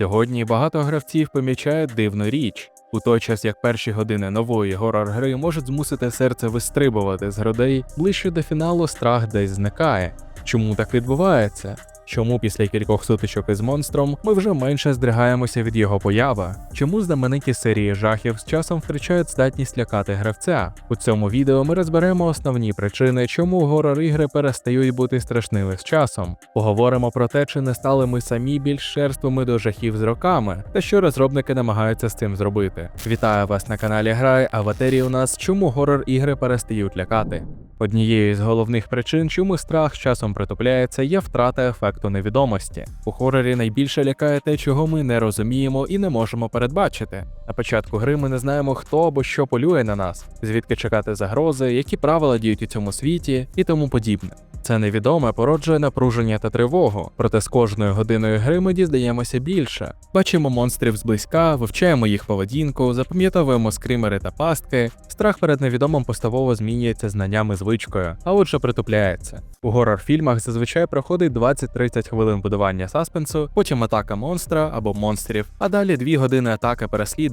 Сьогодні багато гравців помічають дивну річ. У той час як перші години нової горор-гри можуть змусити серце вистрибувати з грудей, ближче до фіналу страх десь зникає. Чому так відбувається? Чому після кількох сутичок із монстром ми вже менше здригаємося від його появи? Чому знамениті серії жахів з часом втрачають здатність лякати гравця? У цьому відео ми розберемо основні причини, чому горор-ігри перестають бути страшними з часом. Поговоримо про те, чи не стали ми самі більш шерствами до жахів з роками, та що розробники намагаються з цим зробити. Вітаю вас на каналі Грай, а в у нас чому горор-ігри перестають лякати. Однією з головних причин, чому страх часом притупляється, є втрата ефекту невідомості. У хорорі найбільше лякає те, чого ми не розуміємо і не можемо передбачити. На початку гри ми не знаємо, хто або що полює на нас, звідки чекати загрози, які правила діють у цьому світі і тому подібне. Це невідоме породжує напруження та тривогу, проте з кожною годиною гри ми дізнаємося більше. Бачимо монстрів зблизька, вивчаємо їх поведінку, запам'ятовуємо скримери та пастки. Страх перед невідомим поступово змінюється знаннями звичкою, а отже притупляється. У горор-фільмах зазвичай проходить 20-30 хвилин будування саспенсу, потім атака монстра або монстрів, а далі 2 години атаки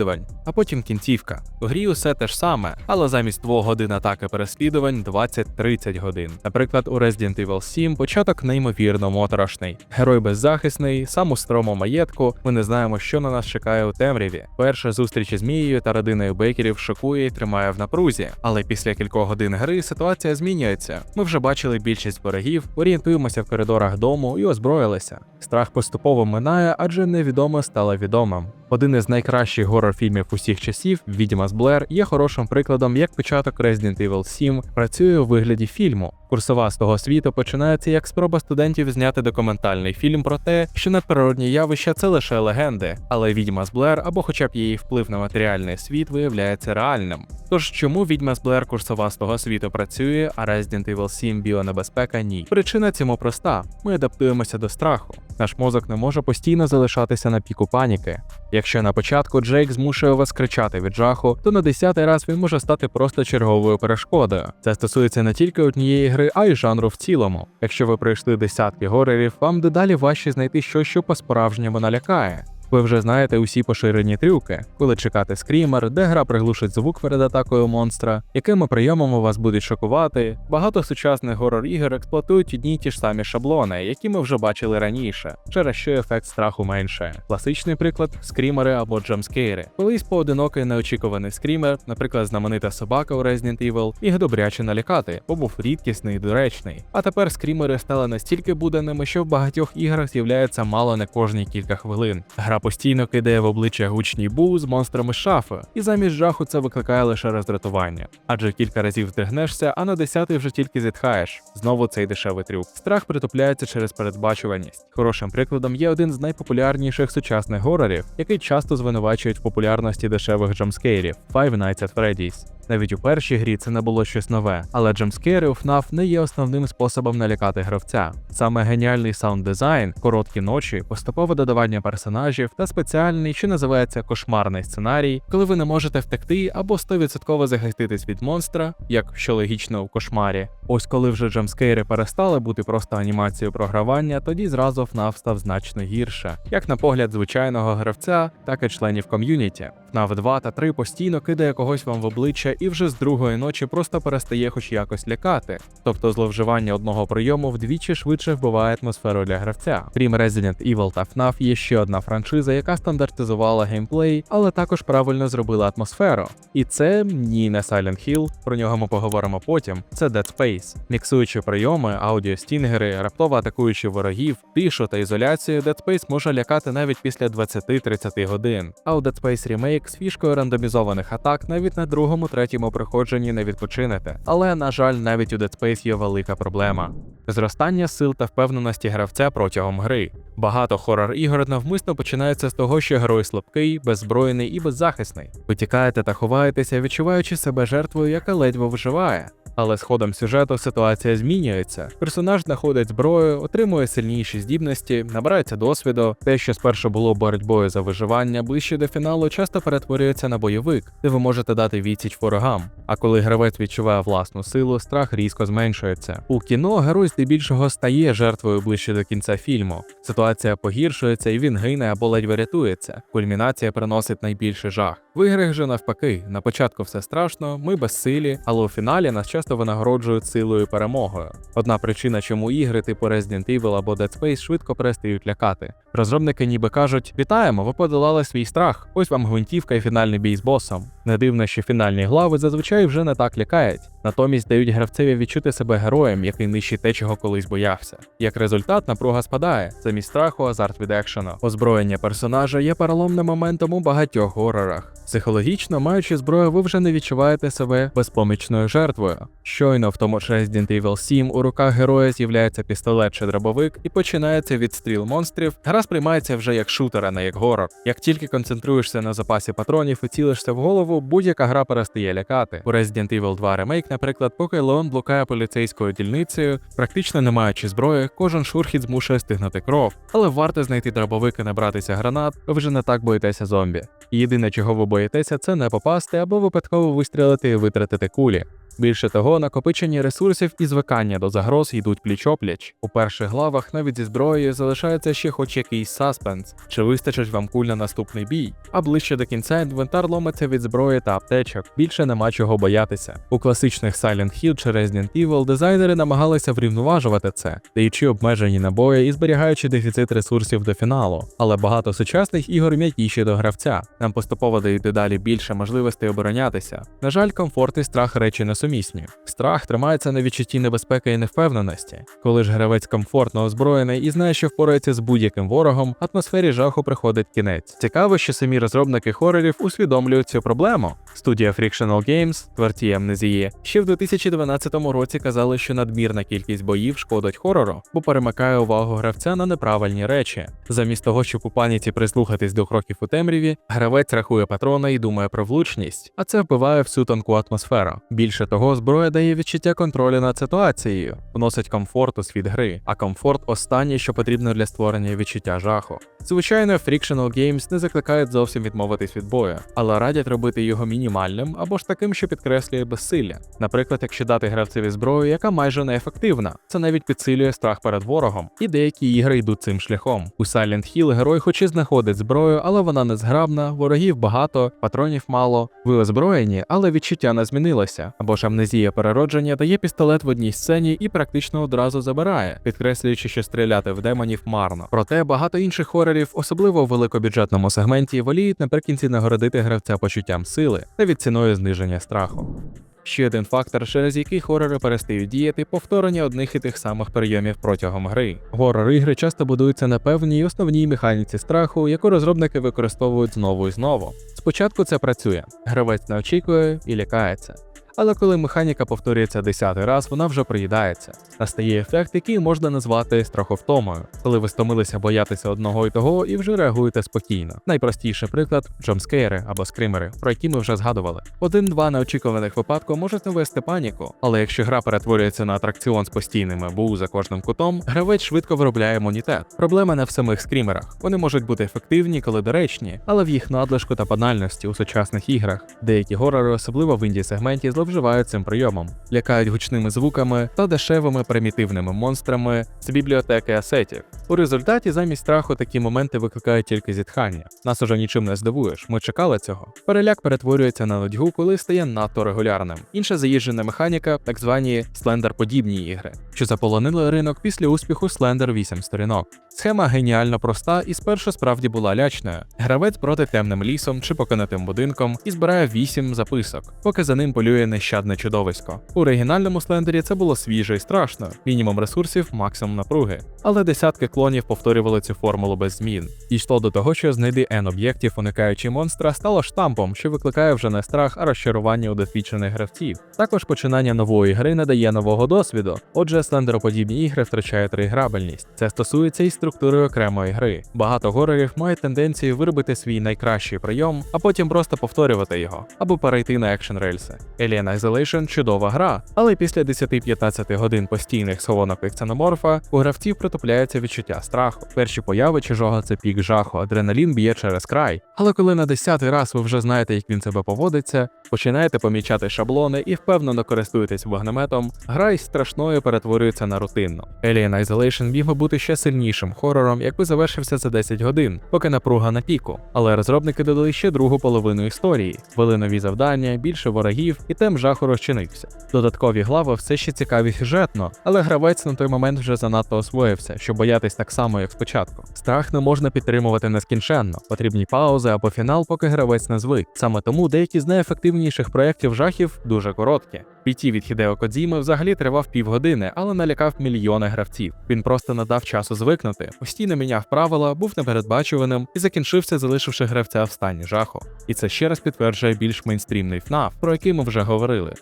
переслідувань, а потім кінцівка. У грі усе те ж саме, але замість 2 годин атаки переслідувань 20-30 годин. Наприклад, у Resident Evil 7 початок неймовірно моторошний. Герой беззахисний, сам у старому маєтку. Ми не знаємо, що на нас чекає у темряві. Перша зустріч із Мією та родиною Бейкерів шокує і тримає в напрузі. Але після кількох годин гри ситуація змінюється. Ми вже бачили більшість ворогів, орієнтуємося в коридорах дому і озброїлися. Страх поступово минає, адже невідоме стало відомим. Один із найкращих горор-фільмів усіх часів, Відьма з Блер, є хорошим прикладом, як початок Resident Evil 7 працює у вигляді фільму. Курсова з того світу починається як спроба студентів зняти документальний фільм про те, що надприродні явища це лише легенди, але відьма з Блер або хоча б її вплив на матеріальний світ виявляється реальним. Тож чому відьма з Блер курсова з того світу працює, а Resident Evil 7 біонебезпека ні? Причина цьому проста: ми адаптуємося до страху. Наш мозок не може постійно залишатися на піку паніки. Якщо на початку Джейк змушує вас кричати від жаху, то на десятий раз він може стати просто черговою перешкодою. Це стосується не тільки однієї гри, а й жанру в цілому. Якщо ви пройшли десятки горерів, вам дедалі важче знайти щось, що по-справжньому налякає. Ви вже знаєте усі поширені трюки, коли чекати скрімер, де гра приглушить звук перед атакою монстра, якими прийомами вас будуть шокувати. Багато сучасних горор-ігор експлуатують одні й ті ж самі шаблони, які ми вже бачили раніше, через що ефект страху менше. Класичний приклад скрімери або джамскейри. Колись поодинокий неочікуваний скрімер, наприклад, знаменита собака у Resident Evil, міг добряче налякати, бо був рідкісний і доречний. А тепер скрімери стали настільки буденними, що в багатьох іграх з'являється мало не кожні кілька хвилин. Гра постійно кидає в обличчя гучний бу з монстрами шафи, і замість жаху це викликає лише роздратування. Адже кілька разів вдригнешся, а на десятий вже тільки зітхаєш. Знову цей дешевий трюк. Страх притупляється через передбачуваність. Хорошим прикладом є один з найпопулярніших сучасних горорів, який часто звинувачують в популярності дешевих джамскейрів Five Nights at Freddy's. Навіть у першій грі це не було щось нове, але джемскери у FNAF не є основним способом налякати гравця. Саме геніальний саунд дизайн, короткі ночі, поступове додавання персонажів та спеціальний, що називається кошмарний сценарій, коли ви не можете втекти або 100% захиститись від монстра, як що логічно у кошмарі. Ось коли вже джемскейри перестали бути просто анімацією програвання, тоді зразу FNAF став значно гірше, як на погляд звичайного гравця, так і членів ком'юніті. FNAF 2 та 3 постійно кидає когось вам в обличчя і вже з другої ночі просто перестає хоч якось лякати. Тобто зловживання одного прийому вдвічі швидше вбиває атмосферу для гравця. Крім Resident Evil та FNAF, є ще одна франшиза, яка стандартизувала геймплей, але також правильно зробила атмосферу. І це ні не Silent Hill, про нього ми поговоримо потім. Це Dead Space. Міксуючи прийоми, аудіостінгери, раптово атакуючи ворогів, тишу та ізоляцію, Dead Space може лякати навіть після 20-30 годин. А у Dead Space Remake з фішкою рандомізованих атак навіть на другому, третьому проходженні не відпочинете. Але, на жаль, навіть у Dead Space є велика проблема. Зростання сил та впевненості гравця протягом гри. Багато хорор ігор навмисно починається з того, що герой слабкий, беззбройний і беззахисний. Ви тікаєте та ховаєтеся, відчуваючи себе жертвою, яка ледь виживає. Але з ходом сюжету ситуація змінюється. Персонаж знаходить зброю, отримує сильніші здібності, набирається досвіду. Те, що спершу було боротьбою за виживання, ближче до фіналу часто перетворюється на бойовик, де ви можете дати відсіч ворогам. А коли гравець відчуває власну силу, страх різко зменшується. У кіно герой здебільшого стає жертвою ближче до кінця фільму. Ситуація погіршується, і він гине або ледь врятується. Кульмінація приносить найбільший жах. В іграх же навпаки, на початку все страшно, ми безсилі, але у фіналі нас часто винагороджують силою перемогою. Одна причина, чому ігри типу Resident Evil або Dead Space швидко перестають лякати. Розробники ніби кажуть: вітаємо, ви подолали свій страх. Ось вам гвинтівка і фінальний бій з босом. Не дивно, що фінальні глави зазвичай вже не так лякають, натомість дають гравцеві відчути себе героєм, який нищить те, чого колись боявся. Як результат, напруга спадає, замість страху азарт від екшену. Озброєння персонажа є переломним моментом у багатьох горорах. Психологічно, маючи зброю, ви вже не відчуваєте себе безпомічною жертвою. Щойно в тому ж Resident Evil 7 у руках героя з'являється пістолет чи дробовик і починається відстріл монстрів. Гра сприймається вже як шутер, а не як горор. Як тільки концентруєшся на запасі патронів і цілишся в голову, будь-яка гра перестає лякати. У Resident Evil 2 Remake, наприклад, поки Леон блукає поліцейською дільницею, практично не маючи зброї, кожен шурхіт змушує стигнути кров. Але варто знайти дробовик і набратися гранат, ви вже не так боїтеся зомбі. Єдине, чого ви боїтеся, це не попасти або випадково вистрілити і витратити кулі. Більше того, накопичення ресурсів і звикання до загроз йдуть пліч-опліч. У перших главах навіть зі зброєю залишається ще хоч якийсь саспенс, чи вистачить вам куль на наступний бій. А ближче до кінця інвентар ломиться від зброї та аптечок. Більше нема чого боятися. У класичних Silent Hill чи Resident Evil дизайнери намагалися врівноважувати це, даючи обмежені набої і зберігаючи дефіцит ресурсів до фіналу. Але багато сучасних ігор м'якіші до гравця. Нам поступово дають дедалі більше можливостей оборонятися. На жаль, комфорт і страх речі не сумісні. Страх тримається на відчутті небезпеки і невпевненості. Коли ж гравець комфортно озброєний і знає, що впорається з будь-яким ворогом, атмосфері жаху приходить кінець. Цікаво, що самі розробники хорорів усвідомлюють цю проблему. Студія Frictional Games, творці амнезії, ще в 2012 році казали, що надмірна кількість боїв шкодить хорору, бо перемикає увагу гравця на неправильні речі. Замість того, щоб у паніці прислухатись до кроків у темряві, гравець рахує патрона і думає про влучність, а це вбиває всю тонку атмосферу. Більше того, зброя дає відчуття контролю над ситуацією, вносить комфорт у світ гри, а комфорт останнє, що потрібно для створення відчуття жаху. Звичайно, Frictional Games не закликають зовсім відмовитись від бою, але радять робити його мінімальним або ж таким, що підкреслює безсилля. Наприклад, якщо дати гравцеві зброю, яка майже неефективна, це навіть підсилює страх перед ворогом, і деякі ігри йдуть цим шляхом. У Silent Hill герой хоч і знаходить зброю, але вона не зграбна, ворогів багато, патронів мало. Ви озброєні, але відчуття не змінилося. Або ж амнезія переродження дає пістолет в одній сцені і практично одразу забирає, підкреслюючи, що стріляти в демонів марно. Проте багато інших хорорів, особливо в великобюджетному сегменті, воліють наприкінці нагородити гравця почуттям сили та від ціною зниження страху. Ще один фактор, через який хорори перестають діяти, повторення одних і тих самих прийомів протягом гри. Горор ігри часто будуються на певній основній механіці страху, яку розробники використовують знову і знову. Спочатку це працює, гравець не очікує і лякається. Але коли механіка повторюється десятий раз, вона вже приїдається. Настає ефект, який можна назвати страховтомою, коли ви стомилися боятися одного і того і вже реагуєте спокійно. Найпростіший приклад джамскейри або скримери, про які ми вже згадували. Один-два неочікуваних випадку можуть навести паніку, але якщо гра перетворюється на атракціон з постійними бу за кожним кутом, гравець швидко виробляє імунітет. Проблема не в самих скрімерах. Вони можуть бути ефективні, коли доречні, але в їх надлишку та банальності у сучасних іграх. Деякі горори, особливо в інді сегменті, зловживають цим прийомом, лякають гучними звуками та дешевими примітивними монстрами з бібліотеки асетів. У результаті замість страху такі моменти викликають тільки зітхання. Нас уже нічим не здивуєш, ми чекали цього. Переляк перетворюється на нудьгу, коли стає надто регулярним. Інша заїжджена механіка, так звані слендер-подібні ігри, що заполонили ринок після успіху Slender 8 сторінок. Схема геніально проста і спершу справді була лячною. Гравець проти темним лісом чи покинутим будинком і збирає 8 записок, поки за ним полює нещадне чудовисько. У оригінальному слендері це було свіже і страшно, мінімум ресурсів, максимум напруги. Але десятки клонів повторювали цю формулу без змін. Дійшло до того, що знайди N об'єктів, уникаючи монстра, стало штампом, що викликає вже не страх, а розчарування у досвідчених гравців. Також починання нової гри не дає нового досвіду. Отже, слендероподібні ігри втрачають реіграбельність. Це стосується і структури окремої гри. Багато горорів мають тенденцію виробити свій найкращий прийом, а потім просто повторювати його, або перейти на екшн рельси. Alien Isolation чудова гра, але після 10-15 годин постійних схованок ксеноморфа у гравців притупляється відчуття страху. Перші появи чужого це пік жаху, адреналін б'є через край. Але коли на 10 раз ви вже знаєте, як він себе поводиться, починаєте помічати шаблони і впевнено користуєтесь вогнеметом, гра із страшною перетворюється на рутинну. Alien Isolation міг би бути ще сильнішим хорором, якби завершився за 10 годин, поки напруга на піку. Але розробники додали ще другу половину історії, ввели нові завдання, більше ворогів, і тем жаху розчинився. Додаткові глави все ще цікаві сюжетно, але гравець на той момент вже занадто освоївся, щоб боятись так само, як спочатку. Страх не можна підтримувати нескінченно, потрібні паузи або фінал, поки гравець не звик. Саме тому деякі з найефективніших проєктів жахів дуже короткі. PT від Хідео Кодзіми взагалі тривав півгодини, але налякав мільйони гравців. Він просто не дав часу звикнути, постійно міняв правила, був непередбачуваним і закінчився, залишивши гравця в стані жаху. І це ще раз підтверджує більш мейнстрімний FNAF, про який ми вже говорили.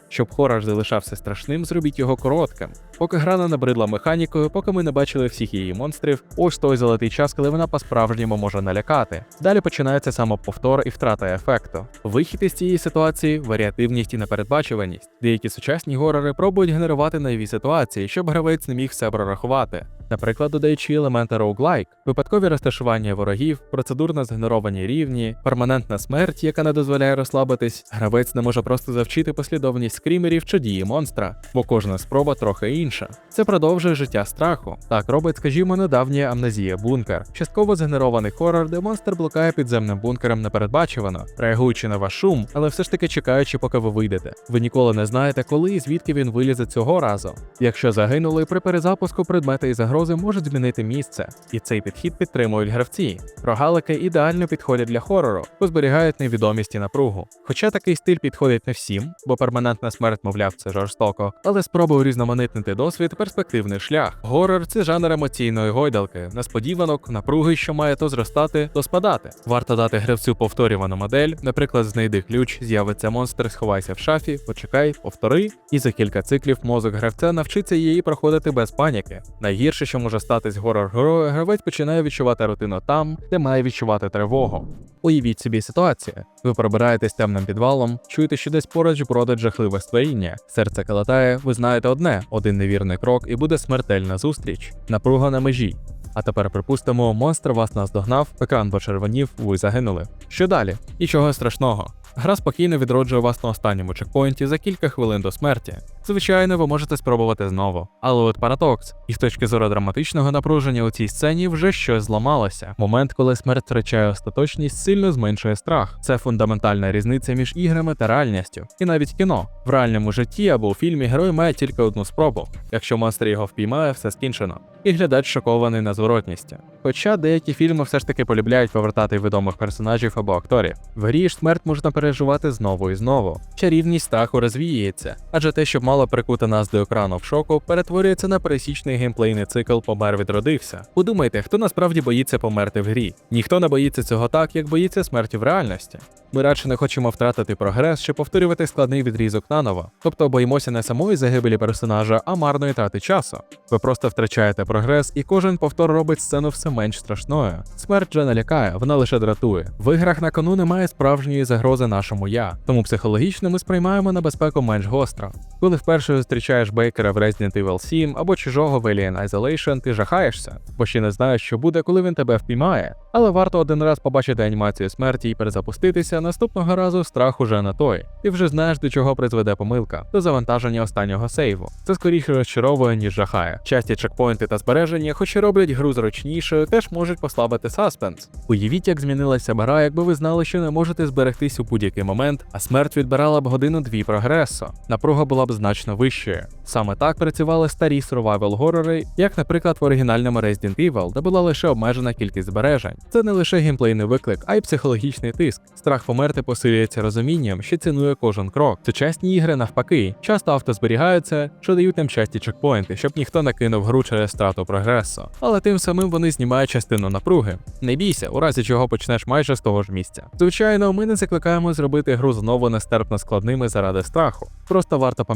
Щоб хорор залишався страшним, зробіть його коротким. Поки грана набридла механікою, поки ми не бачили всіх її монстрів, ось той золотий час, коли вона по-справжньому може налякати. Далі починається самоповтор і втрата ефекту. Вихід із цієї ситуації варіативність і непередбачуваність. Деякі сучасні горори пробують генерувати нові ситуації, щоб гравець не міг все прорахувати. Наприклад, додаючи елементи роуглайк, випадкові розташування ворогів, процедурно згенеровані рівні, перманентна смерть, яка не дозволяє розслабитись, гравець не може просто завчити послідовність скрімерів чи дії монстра, бо кожна спроба трохи інша. Це продовжує життя страху. Так робить, скажімо, недавня амнезія бункер, частково згенерований хорор, де монстр блукає підземним бункером непередбачувано, реагуючи на ваш шум, але все ж таки чекаючи, поки ви вийдете. Ви ніколи не знаєте, коли і звідки він вилізе цього разу. Якщо загинули при перезапуску предмети і загрози можуть змінити місце, і цей підхід підтримують гравці. Рогалики ідеально підходять для хорору, бо зберігають невідомість і напругу. Хоча такий стиль підходить не всім, бо перманентна смерть, мовляв, це жорстоко, але спроба урізноманитнити досвід перспективний шлях. Горор це жанр емоційної гойдалки, несподіванок, напруги, що має то зростати, то спадати. Варто дати гравцю повторювану модель, наприклад, знайди ключ, з'явиться монстр, сховайся в шафі, почекай, повтори, і за кілька циклів мозок гравця навчиться її проходити без паніки. Найгірше, що може статись горор герою, гравець починає відчувати рутину там, де має відчувати тривогу. Уявіть собі ситуацію. Ви пробираєтесь темним підвалом, чуєте, що десь поруч бродить жахливе створіння. Серце калатає, ви знаєте одне: один невірний крок, і буде смертельна зустріч. Напруга на межі. А тепер припустимо, монстр вас наздогнав, екран почервонів, ви загинули. Що далі? Нічого страшного. Гра спокійно відроджує вас на останньому чекпоінті за кілька хвилин до смерті. Звичайно, ви можете спробувати знову. Але от парадокс, і з точки зору драматичного напруження у цій сцені вже щось зламалося. Момент, коли смерть втрачає остаточність, сильно зменшує страх. Це фундаментальна різниця між іграми та реальністю. І навіть кіно. В реальному житті або у фільмі герой має тільки одну спробу. Якщо монстр його впіймає, все скінчено. І глядач шокований на зворотністю. Хоча деякі фільми все ж таки полюбляють повертати відомих персонажів або акторів. В грі ж смерть можна переживати знову і знову. Чарівність страху розвіюється, адже те, що мало прикути нас до екрану в шоку, перетворюється на пересічний геймплейний цикл помер відродився. Подумайте, хто насправді боїться померти в грі. Ніхто не боїться цього так, як боїться смерті в реальності. Ми радше не хочемо втратити прогрес чи повторювати складний відрізок наново. Тобто боїмося не самої загибелі персонажа, а марної трати часу. Ви просто втрачаєте прогрес, і кожен повтор робить сцену все менш страшною. Смерть вже не лякає, вона лише дратує. В іграх на кону немає справжньої загрози нашому я, тому психологічно ми сприймаємо небезпеку менш гостро. Коли вперше зустрічаєш Бейкера в Resident Evil 7 або чужого в Alien Isolation, ти жахаєшся, бо ще не знаєш, що буде, коли він тебе впіймає. Але варто один раз побачити анімацію смерті і перезапуститися, наступного разу страх уже не той. Ти вже знаєш, до чого призведе помилка, до завантаження останнього сейву. Це скоріше розчаровує, ніж жахає. Часті чекпоінти та збереження, хоч і роблять гру зручнішою, теж можуть послабити саспенс. Уявіть, як змінилася гра, якби ви знали, що не можете зберегтись у будь-який момент, а смерть відбирала б годину-дві прогресу. Напруга була б значно вищою. Саме так працювали старі survival горори, як, наприклад, в оригінальному Resident Evil, де була лише обмежена кількість збережень. Це не лише геймплейний виклик, а й психологічний тиск. Страх померти посилюється розумінням, що цінує кожен крок. Сучасні ігри навпаки, часто автозберігаються, що дають нам часті чекпоінти, щоб ніхто не кинув гру через страту прогресу. Але тим самим вони знімають частину напруги. Не бійся, у разі чого почнеш майже з того ж місця. Звичайно, ми не закликаємо зробити гру знову нестерпно складними заради страху. Просто варто пам'ятати,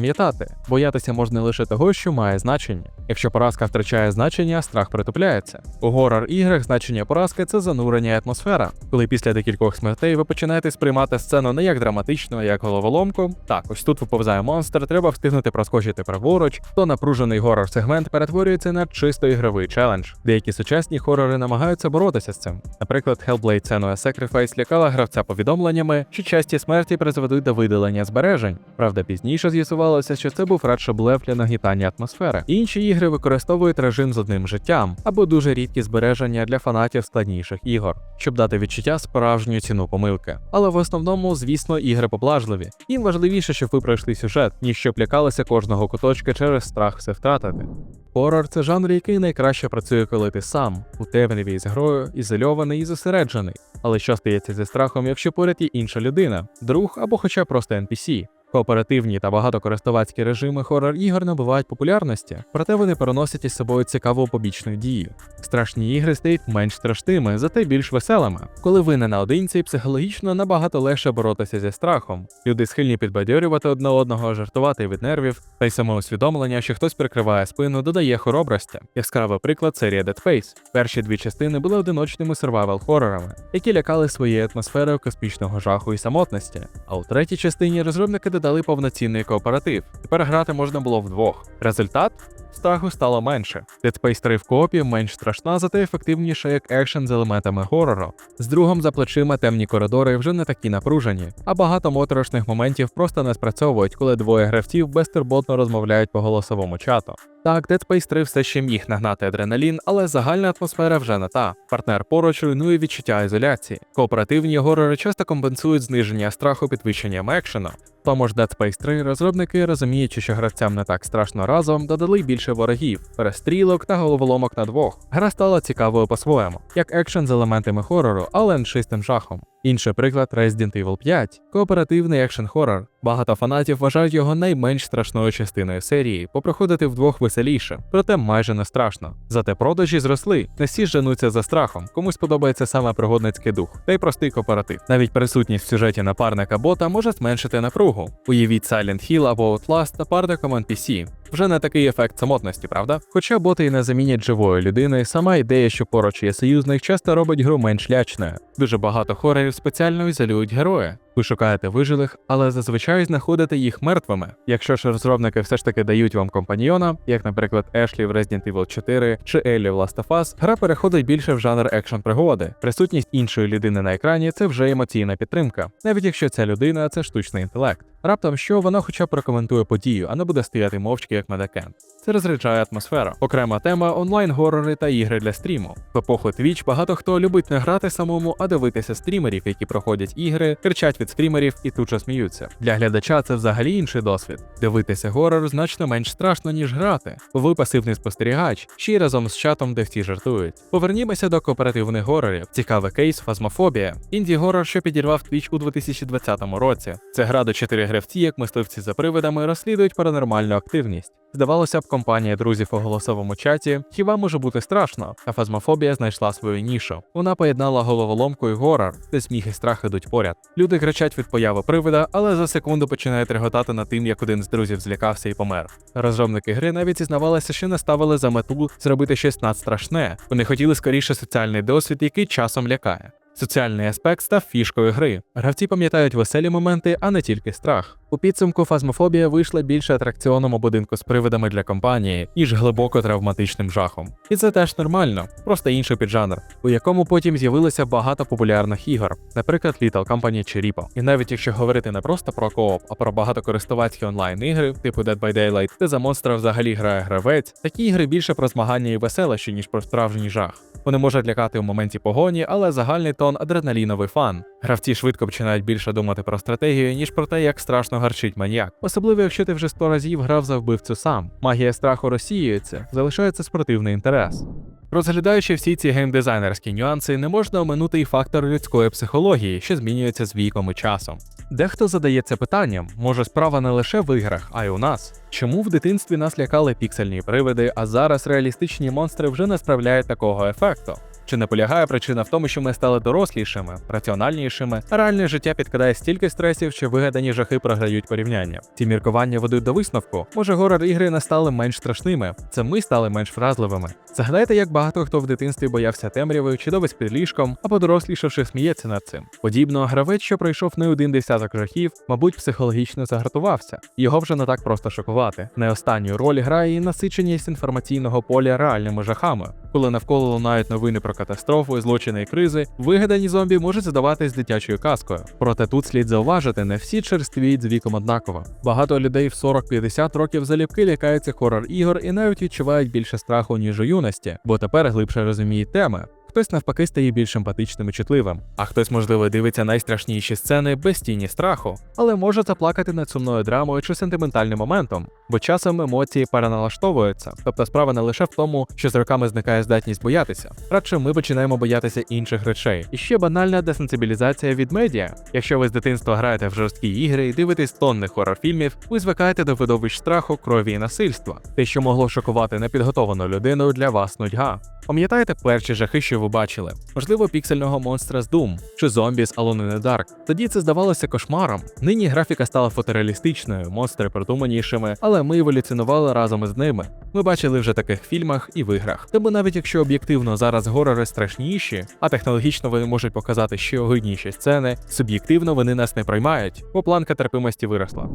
боятися можна лише того, що має значення. Якщо поразка втрачає значення, страх притупляється. У горор іграх значення поразки це занурення атмосфера. Коли після декількох смертей ви починаєте сприймати сцену не як драматично, а як головоломку. Так, ось тут виповзає монстр, треба встигнути проскочити праворуч, то напружений горор сегмент перетворюється на чисто ігровий челендж. Деякі сучасні хорори намагаються боротися з цим. Наприклад, Hellblade Senua Sacrifice лякала гравця повідомленнями, що часті смерті призведуть до видалення збережень. Правда, пізніше з'ясувалося, що це був радше блеф для нагнітання атмосфери. Інші ігри використовують режим з одним життям або дуже рідкі збереження для фанатів складніших ігор, щоб дати відчуття справжню ціну помилки. Але в основному, звісно, ігри поблажливі. Їм важливіше, щоб ви пройшли сюжет, ніж щоб лякалися кожного куточка через страх все втратити. Хорор це жанр, який найкраще працює, коли ти сам, у темряві з грою, ізольований і зосереджений. Але що стається зі страхом, якщо поряд є інша людина, друг або хоча просто NPC? Кооперативні та багатокористувацькі режими хорор ігор набувають популярності, проте вони переносять із собою цікаву побічну дію. Страшні ігри стають менш страшними, зате більш веселими. Коли ви не наодинці, психологічно набагато легше боротися зі страхом. Люди схильні підбадьорювати одне одного, жартувати від нервів, та й саме усвідомлення, що хтось прикриває спину, додає хоробрості. Яскравий приклад серія Dead Space. Перші дві частини були одиночними survival хорорами, які лякали своєю атмосферою космічного жаху і самотності. А у третій частині розробники додали повноцінний кооператив. Тепер грати можна було вдвох. Результат? Страху стало менше. Dead Space 3 в коопі менш страшна, зате ефективніша як екшен з елементами горору. З другом за плечима темні коридори вже не такі напружені, а багато моторошних моментів просто не спрацьовують, коли двоє гравців безтурботно розмовляють по голосовому чату. Так, Dead Space 3 все ще міг нагнати адреналін, але загальна атмосфера вже не та. Партнер поруч руйнує відчуття ізоляції. Кооперативні горори часто компенсують зниження страху підвищенням екшену. Тому ж Dead Space 3 розробники, розуміючи, що гравцям не так страшно разом, додали більше ворогів, перестрілок та головоломок на двох. Гра стала цікавою по-своєму, як екшен з елементами хорору, але не чистим жахом. Інший приклад Resident Evil 5 кооперативний екшен хорор. Багато фанатів вважають його найменш страшною частиною серії, попроходити вдвох веселіше, проте майже не страшно. Зате продажі зросли, не всі женуться за страхом, комусь подобається саме пригодницький дух, та й простий кооператив. Навіть присутність в сюжеті напарника бота може зменшити напругу. Уявіть Silent Hill або Outlast напарником NPC. Вже не такий ефект самотності, правда? Хоча боти і не замінять живої людини, сама ідея, що поруч є союзник, часто робить гру менш лячною. Дуже багато хорорів спеціально ізолюють героя. Ви шукаєте вижилих, але зазвичай знаходите їх мертвими. Якщо ж розробники все ж таки дають вам компаньйона, як, наприклад, Ешлі в Resident Evil 4 чи Еллі в Last of Us, гра переходить більше в жанр екшн пригоди. Присутність іншої людини на екрані це вже емоційна підтримка, навіть якщо ця людина це штучний інтелект. Раптом що вона хоча б прокоментує подію, а не буде стояти мовчки як медакен. Це розряджає атмосферу. Окрема тема онлайн-горори та ігри для стріму. В епоху Twitch багато хто любить не грати самому, а дивитися стрімерів, які проходять ігри, кричать від стрімерів і тут же сміються. Для глядача це взагалі інший досвід. Дивитися горор значно менш страшно, ніж грати. Ви пасивний спостерігач, ще й разом з чатом, де всі жартують. Повернімося до кооперативних горорів. Цікавий кейс фазмофобія. Інді горор, що підірвав Twitch у 2020 році. Це гра до 4 гравці, як мисливці за привидами, розслідують паранормальну активність. Здавалося б, компанія друзів у голосовому чаті хіба може бути страшно, а фазмофобія знайшла свою нішу. Вона поєднала головоломку і горор, де сміх і страх ідуть поряд. Люди кричать від появи привида, але за секунду починають реготати над тим, як один з друзів злякався і помер. Розробники гри навіть зізнавалися, що не ставили за мету зробити щось надстрашне. Вони хотіли скоріше соціальний досвід, який часом лякає. Соціальний аспект став фішкою гри. Гравці пам'ятають веселі моменти, а не тільки страх. У підсумку фазмофобія вийшла більше атракціоном у будинку з привидами для компанії, ніж глибоко травматичним жахом. І це теж нормально, просто інший піджанр, у якому потім з'явилося багато популярних ігор, наприклад, Little Company чи Repo. І навіть якщо говорити не просто про кооп, а про багатокористувацькі онлайн-ігри, типу Dead by Daylight, де за монстра взагалі грає гравець, такі ігри більше про змагання і веселощі, ніж про справжній жах. Вони можуть лякати у моменті погоні, але загальний тон адреналіновий фан. Гравці швидко починають більше думати про стратегію, ніж про те, як страшно гарчить маньяк. Особливо, якщо ти вже сто разів грав за вбивцю сам. Магія страху розсіюється, залишається спортивний інтерес. Розглядаючи всі ці геймдизайнерські нюанси, не можна оминути і фактор людської психології, що змінюється з віком і часом. Дехто задається питанням, може справа не лише в іграх, а й у нас. Чому в дитинстві нас лякали піксельні привиди, а зараз реалістичні монстри вже не справляють такого ефекту? Чи не полягає причина в тому, що ми стали дорослішими, раціональнішими, а реальне життя підкидає стільки стресів, що вигадані жахи програють порівняння. Ці міркування ведуть до висновку. Може, горор ігри не стали менш страшними, це ми стали менш вразливими. Згадайте, як багато хто в дитинстві боявся темряви чи довез під ліжком, а подорослішавши сміється над цим. Подібно, гравець, що пройшов не один десяток жахів, мабуть, психологічно загартувався. Його вже не так просто шокувати. Не останню роль грає і насиченість інформаційного поля реальними жахами. Коли навколо лунають новини про катастрофу, злочини і кризи, вигадані зомбі можуть здаватись дитячою казкою. Проте тут слід зауважити, не всі черствіють з віком однаково. Багато людей в 40-50 років залюбки лякаються хорор ігор і навіть відчувають більше страху, ніж у юності, бо тепер глибше розуміють теми. Хтось навпаки стає більш емпатичним і чутливим, а хтось, можливо, дивиться найстрашніші сцени без тіні страху, але може заплакати над сумною драмою чи сентиментальним моментом, бо часом емоції переналаштовуються. Тобто справа не лише в тому, що з роками зникає здатність боятися. Радше ми починаємо боятися інших речей. І ще банальна десенсибілізація від медіа. Якщо ви з дитинства граєте в жорсткі ігри і дивитесь тонни хорор-фільмів, ви звикаєте до видовищ страху, крові і насильства. Те, що могло шокувати непідготовану людину, для вас нудьга. Пам'ятаєте перші жахи, що ви бачили? Можливо, піксельного монстра з Doom чи зомбі з Alone in the Dark. Тоді це здавалося кошмаром. Нині графіка стала фотореалістичною, монстри продуманішими, але ми еволюціонували разом із ними. Ми бачили вже таких фільмах і в іграх. Тому навіть якщо об'єктивно зараз горори страшніші, а технологічно вони можуть показати ще огидніші сцени, суб'єктивно вони нас не приймають, бо планка терпимості виросла.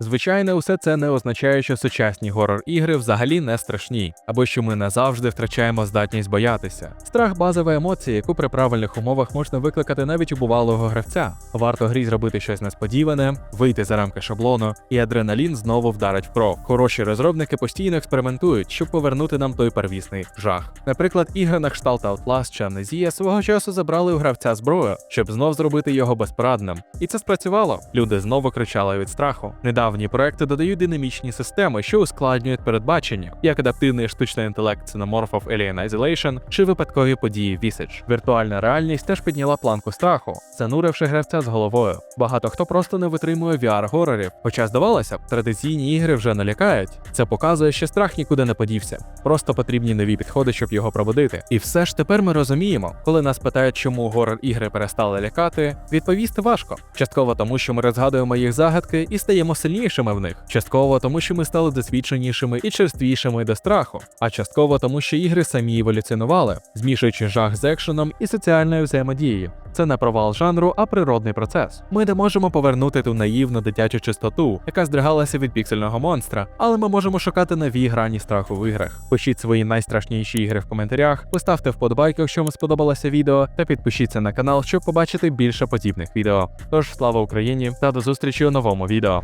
Звичайно, усе це не означає, що сучасні горор-ігри взагалі не страшні, або що ми назавжди втрачаємо здатність боятися. Страх базова емоція, яку при правильних умовах можна викликати навіть у бувалого гравця. Варто грі зробити щось несподіване, вийти за рамки шаблону, і адреналін знову вдарить в кров. Хороші розробники постійно експериментують, щоб повернути нам той первісний жах. Наприклад, ігри на кшталт Outlast чи Amnesia свого часу забрали у гравця зброю, щоб знов зробити його безпорадним. І це спрацювало. Люди знову кричали від страху. Недавні проекти додають динамічні системи, що ускладнюють передбачення, як адаптивний штучний інтелект Xenomorph of Alien Isolation чи випадкові події Visage. Віртуальна реальність теж підняла планку страху, зануривши гравця з головою. Багато хто просто не витримує VR-горорів, хоча здавалося б, традиційні ігри вже налякають. Це показує, що страх нікуди не подівся. Просто потрібні нові підходи, щоб його пробудити. І все ж тепер ми розуміємо, коли нас питають, чому горор ігри перестали лякати, відповісти важко. Частково тому, що ми розгадуємо їх загадки і стаємо сильнішими в них. Частково тому, що ми стали досвідченішими і черствішими до страху. А частково тому, що ігри самі еволюціонували, змішуючи жах з екшеном і соціальною взаємодією. Це не провал жанру, а природний процес. Ми не можемо повернути ту наївну дитячу чистоту, яка здригалася від піксельного монстра, але ми можемо шукати нові грані страху в іграх. Пишіть свої найстрашніші ігри в коментарях, поставте вподобайки, якщо вам сподобалося відео, та підпишіться на канал, щоб побачити більше подібних відео. Тож слава Україні та до зустрічі у новому відео.